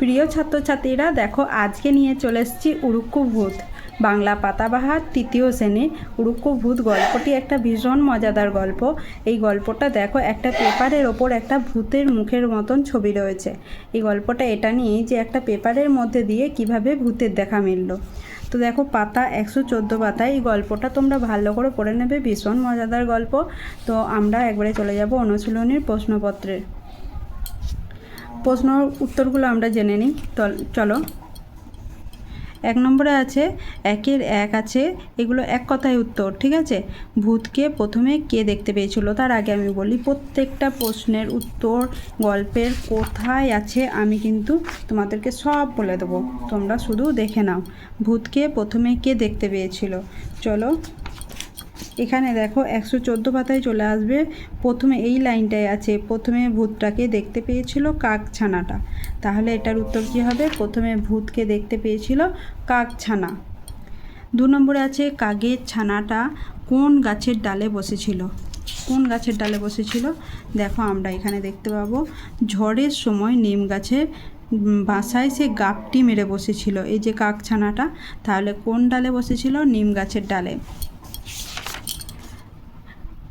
প্রিয় ছাত্রছাত্রীরা, দেখো আজকে নিয়ে চলে এসেছি উড়ুক্কু ভূত, বাংলা পাতাবাহার তৃতীয় শ্রেণির উড়ুক্কু ভূত গল্পটি একটা ভীষণ মজাদার গল্প। এই গল্পটা দেখো, একটা পেপারের ওপর একটা ভূতের মুখের মতন ছবি রয়েছে। এই গল্পটা এটা নিয়ে যে একটা পেপারের মধ্যে দিয়ে কীভাবে ভূতের দেখা মিলল। তো দেখো, পাতা, একশো চোদ্দ পাতা, এই গল্পটা তোমরা ভালো করে পড়ে নেবে, ভীষণ মজাদার গল্প। তো আমরা একবারে চলে যাব অনুশীলনীর প্রশ্নপত্রের। প্রশ্ন উত্তরগুলো আমরা জেনে নিই। চলো। এক নম্বরে আছে, একের এক আছে, এগুলো এক কথায় উত্তর, ঠিক আছে? ভূতকে প্রথমে কে দেখতে পেয়েছিল? তার আগে আমি বলি, প্রত্যেকটা প্রশ্নের উত্তর গল্পের কোথায় আছে, আমি কিন্তু তোমাদেরকে সব বলে দেবো। তোমরা শুধু দেখে নাও, ভূতকে প্রথমে কে দেখতে পেয়েছিল? চলো। এখানে দেখো একশো চোদ্দ পাতায় চলে আসবে। প্রথমে এই লাইনটায় আছে। প্রথমে ভূতটাকে দেখতে পেয়েছিল কাকছানাটা। তাহলে এটার উত্তর কী হবে? প্রথমে ভূতকে দেখতে পেয়েছিল কাকছানা। দু নম্বরে আছে কাকের ছানাটা কোন গাছের ডালে বসেছিল? কোন গাছের ডালে বসেছিল? দেখো আমরা এখানে দেখতে পাবো। ঝড়ের সময় নিম গাছের বাসায় সে গাপটি মেরে বসেছিল। এই যে কাকছানাটা, তাহলে কোন ডালে বসেছিল? নিম গাছের ডালে।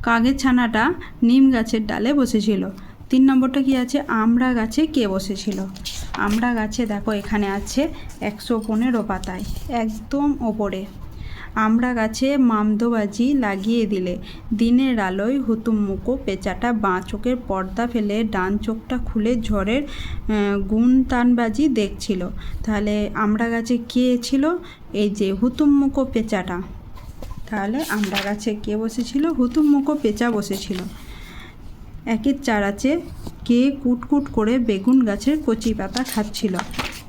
কাগের ছানাটা নিম গাছের ডালে বসেছিল। তিন নম্বরটা কি আছে? আমড়া গাছে কে বসেছিল? আমড়া গাছে দেখো এখানে আছে একশো পনেরো পাতায় একদম ওপরে। আমড়া গাছে মামদোবাজি লাগিয়ে দিলে দিনের আলোয় হুতুম হুতুমমুকো পেঁচাটা বাঁ চোখের পর্দা ফেলে ডান চোখটা খুলে ঝড়ের আহ, গুনতানবাজি দেখছিল। তাহলে আমড়া গাছে কে ছিল? এই যে হুতুম হুতুমমুকো পেঁচাটা। তাহলে আমড়া গাছে কে বসেছিল? হুতুমমুখো পেঁচা বসেছিল। একের চার আছে কে কুটকুট করে বেগুন গাছের কচি পাতা খাচ্ছিল।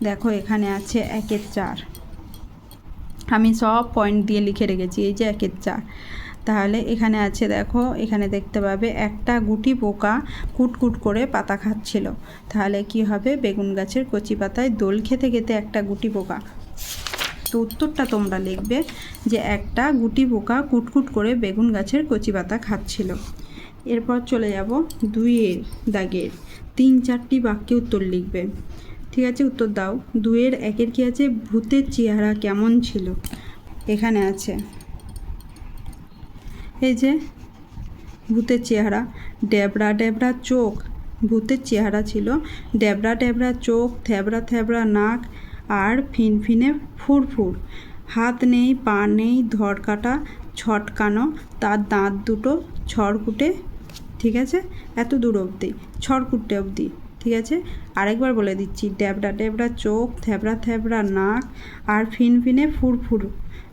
দেখো এখানে আছে একের চার। আমি সব পয়েন্ট দিয়ে লিখে রেখেছি, এই যে একের চার। তাহলে এখানে আছে, দেখো, এখানে দেখতে পাবে একটা গুটি পোকা কুটকুট করে পাতা খাচ্ছিল। তাহলে কি হবে? বেগুন গাছের কচি পাতায় দোল খেতে খেতে একটা গুটি পোকা তো উত্তরটা তোমরা লিখবে যে একটা গুটি পোকা কুটকুট করে বেগুন গাছের কচি পাতা খাচ্ছিল। এরপর চলে যাব দুইয়ের দাগের। তিন চারটি বাক্যে উত্তর লিখবে। ঠিক আছে, উত্তর দাও। দুইয়ের একের কি আছে? ভূতের চেহারা কেমন ছিল? এখানে আছে। এই যে, ভূতের চেহারা, ডেবড়া ডেবড়া চোখ। ভূতের চেহারা ছিল, ডেবড়া ডেবড়া চোখ থ্যাবড়া থ্যাবড়া নাক আর ফিনফিনে ফুরফুর। হাত নেই, পা নেই ধর কাটা ছটকানো, তার দাঁত দুটো ছড়কুটে, ঠিক আছে? এত দূর অবধি, ছড়কুটে অবধি, ঠিক আছে? আরেকবার বলে দিচ্ছি, ড্যাবড়া ড্যাবড়া চোখ, থ্যাবড়া থ্যাবড়া নাক আর ফিনফিনে ফুরফুর।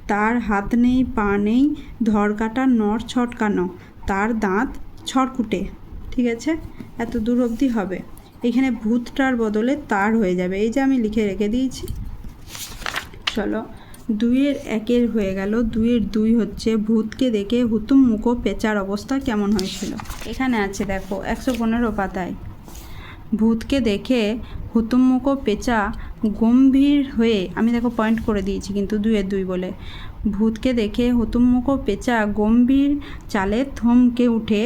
তার হাত নেই, পা নেই ধর কাটা নড় ছটকানো, তার দাঁত ছড়কুটে, ঠিক আছে? এত দূর অবধি হবে। এখানে ভূতটার বদলে তার হয়ে যাবে। এই যে আমি লিখে রেখে দিয়েছি। চলো, দুইয়ের একের হয়ে গেল। দুইয়ের দুই হচ্ছে ভূতকে দেখে হুতুম মুখো পেঁচার অবস্থা কেমন হয়েছিল? এখানে আছে দেখো, একশো পনেরো পাতায়। ভূতকে দেখে হুতুমমুখো পেঁচা গম্ভীর হয়ে, আমি দেখো পয়েন্ট করে দিয়েছি কিন্তু দুয়ের দুই বলে। ভূতকে দেখে হুতুমমুখো পেঁচা গম্ভীর চালে থমকে উঠে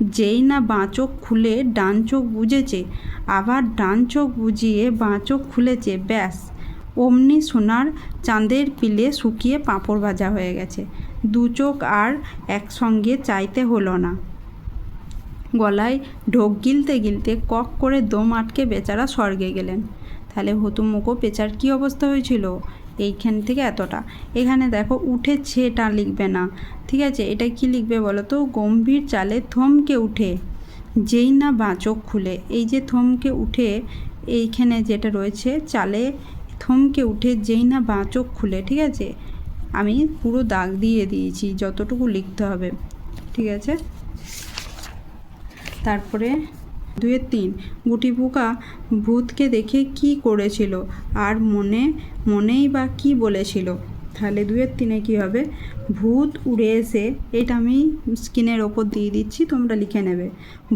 যেই না বাঁ চোখ খুলে ডান চোখ বুঝেছে আবার ডান চোখ বুঝিয়ে বাঁ চোখ খুলেছে, ব্যাস। অমনি সোনার চাঁদের পিলে শুকিয়ে পাঁপড় ভাজা হয়ে গেছে। দু চোখ আর একসঙ্গে চাইতে হলো না। গলায় ঢোক গিলতে গিলতে কক করে দম আটকে বেচারা স্বর্গে গেলেন। তাহলে হতুমুখো পেচার কী অবস্থা হয়েছিল? এইখান থেকে এতটা। এখানে দেখো উঠেছে এটা লিখবে না। ঠিক আছে? এটা কি লিখবে বলো তো? গম্ভীর চালে থমকে উঠে। যেই না বাঁচক খুলে। এই যে থমকে উঠে, এইখানে যেটা রয়েছে, চালে থমকে উঠে যেই না বাঁচক খুলে। ঠিক আছে? আমি পুরো দাগ দিয়ে দিয়েছি, যতটুকু লিখতে হবে। ঠিক আছে? তারপরে দুয়ের তিন গুটি পোকা ভূতকে দেখে কি করেছিল আর মনে, মনেই বা কি বলেছিল? তাহলে দুয়ের তিনে কি হবে? ভূত উড়ে এসে, এটা আমি স্ক্রিনের ওপর দিয়ে দিচ্ছি, তোমরা লিখে নেবে।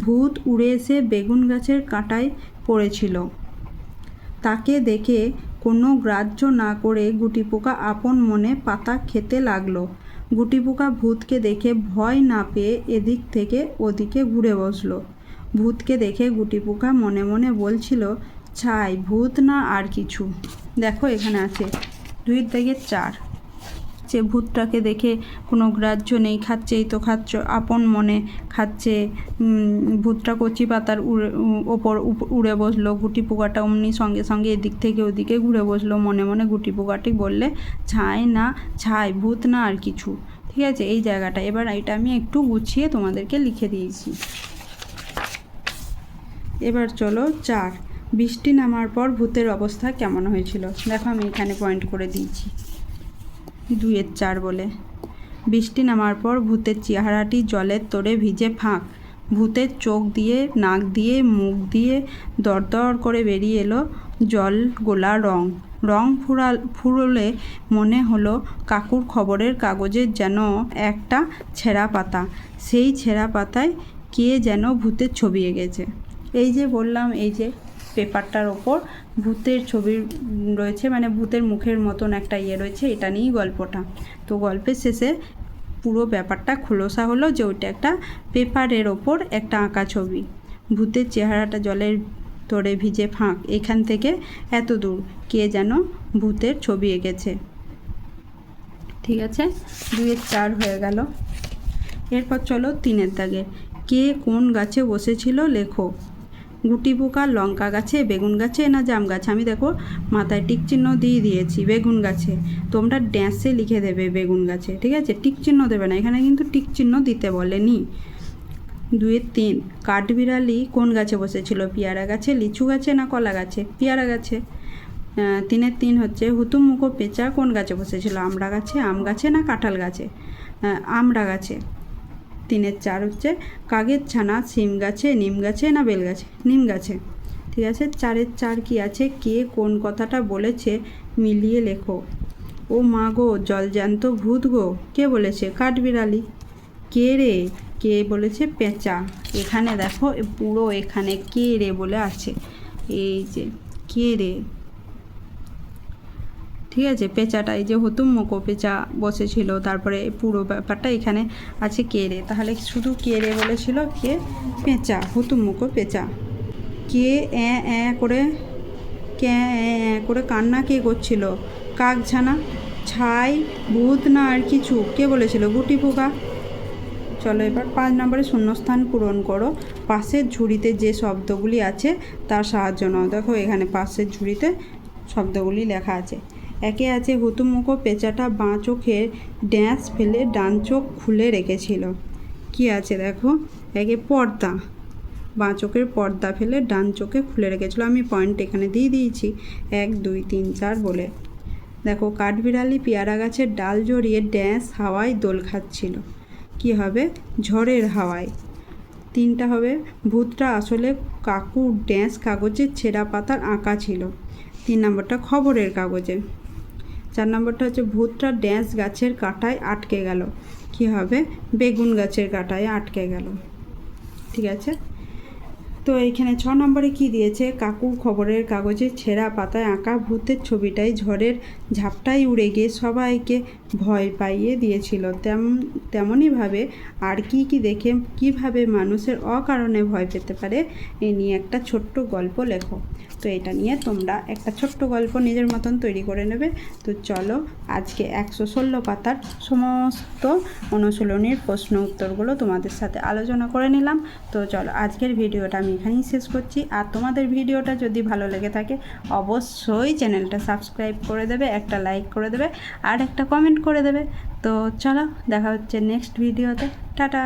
ভূত উড়ে এসে বেগুন গাছের কাঁটায় পড়েছিল। তাকে দেখে কোনো গ্রাহ্য না করে গুটি পোকা আপন মনে পাতা খেতে লাগল। গুটি পোকা ভূতকে দেখে ভয় না পেয়ে এদিক থেকে ওদিকে ঘুরে বসল। ভূতকে দেখে গুটি পোকা মনে মনে বলছিল, ছাই, ভূত না আর কিছু? দেখো, এখানে আছে দুইয়ের দাগের চার। যে ভূতটাকে দেখে কোনো গ্রাহ্য নেই, খাচ্ছেই তো খাচ্ছ, আপন মনে খাচ্ছে ভূতটা কচি পাতার উড়ে ওপর উড়ে বসল গুটি পোকাটা অমনি সঙ্গে সঙ্গে এদিক থেকে ওদিকে ঘুরে বসল, মনে মনে গুটি পোকাটি বললে, ছাই না, ছাই, ভূত না আর কিছু। ঠিক আছে, এই জায়গাটা। এবার এটা আমি একটু গুছিয়ে তোমাদেরকে লিখে দিয়েছি। এবার চলো চার। বৃষ্টি নামার পর ভূতের অবস্থা কেমন হয়েছিল? দেখো আমি এখানে পয়েন্ট করে দিয়েছি। দুইয়ের চার বলে। বৃষ্টি নামার পর ভূতের চেহারাটি জলের তোড়ে ভিজে ফাঁক। ভূতের চোখ দিয়ে, নাক দিয়ে, মুখ দিয়ে দরদর করে বেরিয়ে এলো জল গোলা রং। রং ফুরাল ফুরলে মনে হলো কাকুর খবরের কাগজের যেন একটা ছেঁড়া পাতা। সেই ছেঁড়া পাতায় কে যেন ভূতের ছবি এঁকেছে। এই যে বললাম, এই যে পেপারটার ওপর ভূতের ছবি রয়েছে মানে ভূতের মুখের মতন একটা ইয়ে রয়েছে, এটা নিয়েই গল্পটা। তো গল্পের শেষে পুরো ব্যাপারটা খোলসা হলো যে ওইটা একটা পেপারের ওপর একটা আঁকা ছবি। ভূতের চেহারাটা জলের তোড়ে ভিজে ফাঁক, এখান থেকে এত দূর কে যেন ভূতের ছবি এঁকেছে। ঠিক আছে দুইয়ের চার হয়ে গেল। এরপর চলো তিনের দাগে। কে কোন গাছে বসেছিল লেখো। গুটি পোকা, লঙ্কা গাছে, বেগুন গাছে না জাম গাছে? আমি দেখো মাথায় টিক চিহ্ন দিয়ে দিয়েছি, বেগুন গাছে। তোমরা ড্যাশে লিখে দেবে বেগুন গাছে, ঠিক আছে? টিক চিহ্ন দেবে না, এখানে কিন্তু টিক চিহ্ন দিতে বলেনি। দুয়ের তিন, কাঠবিড়ালি কোন গাছে বসেছিল? পেয়ারা গাছে, লিচু গাছে না কলা গাছে? পেয়ারা গাছে। তিনের তিন হচ্ছে হুতুম মুখো পেঁচা কোন গাছে বসেছিল? আমড়া গাছে, আম গাছে না কাঁঠাল গাছে? আমড়া গাছে। তিনের চার হচ্ছে কাগের ছানা সিম গাছে, নিম গাছে না বেল গাছে? নিম গাছে। ঠিক আছে? চারের চার কি আছে? কে কোন কথাটা বলেছে? মিলিয়ে লেখো। ও মা গো জলজ্যান্ত ভূত গো, কে বলেছে? কাঠবিড়ালি। কে রে? কে বলেছে? পেঁচা। এখানে দেখো, পুরো এখানে কে রে বলে আছে। এই যে, কে রে? ঠিক আছে, পেঁচাটা, এই যে হতুম মুখো পেঁচা বসেছিল, তারপরে পুরো ব্যাপারটা এখানে আছে কে রে তাহলে শুধু কে রে বলেছিল কে? পেঁচা, হুতুম মুখো পেঁচা। কে এ এ করে, কে এ করে কান্না কে করছিল? কাক ছানা? ছাই, ভূত না আর কিছু? কে বলেছিল? গুটি পোকা? চলো এবার পাঁচ নম্বরে শূন্যস্থান পূরণ করো। পাশের ঝুড়িতে যে শব্দগুলি আছে, তার সাহায্য নাও। দেখো এখানে পাশের ঝুড়িতে শব্দগুলি লেখা আছে। একে আছে হুতুমুখো পেঁচাটা বাঁ চোখের ড্যাঁস ফেলে ডান চোখ খুলে রেখেছিল। কি আছে দেখো? একে পর্দা। বাঁ চোখের পর্দা ফেলে ডান চোখে খুলে রেখেছিল। আমি পয়েন্ট এখানে দিয়ে দিয়েছি। এক, দুই, তিন, চার বলে। দেখো, কাঠবিড়ালি পেয়ারা গাছের ডাল জড়িয়ে ড্যাঁস হাওয়ায় দোল খাচ্ছিল। কি হবে? ঝড়ের হাওয়ায়। তিনটা হবে। ভূতটা আসলে কাকুর ড্যাঁস কাগজের ছেঁড়া পাতার আঁকা ছিল। তিন নম্বরটা খবরের কাগজে। চার নম্বরটা হচ্ছে, ভূতটা ড্যাঁস গাছের কাঁটায় আটকে গেল। কি হবে? বেগুন গাছের কাঁটায় আটকে গেল। ঠিক আছে? তো এইখানে ছ নম্বরে কি দিয়েছে? কাকু খবরের কাগজে ছেঁড়া পাতায় আঁকা ভূতের ছবিটাই ঝড়ের ঝাপটাই উড়ে গিয়ে সবাইকে ভয় পাইয়ে দিয়েছিল। তেমন তেমনইভাবে আর কি কি দেখে কীভাবে মানুষের অকারণে ভয় পেতে পারে, এ নিয়ে একটা ছোট্ট গল্প লেখো। তো এটা নিয়ে তোমরা একটা ছোট্ট গল্প নিজের মতন তৈরি করে নেবে। তো চলো আজকে একশো ষোলো পাতার সমস্ত অনুশীলনীর প্রশ্ন উত্তরগুলো তোমাদের সাথে আলোচনা করে নিলাম। তো চলো আজকের ভিডিওটা আমি এখানেই শেষ করছি। আর তোমাদের ভিডিওটা যদি ভালো লেগে থাকে, অবশ্যই চ্যানেলটা সাবস্ক্রাইব করে দেবে, একটা লাইক করে দেবে আর একটা কমেন্ট করে দেবে। তো চলো দেখা হচ্ছে নেক্সট ভিডিওতে। টাটা!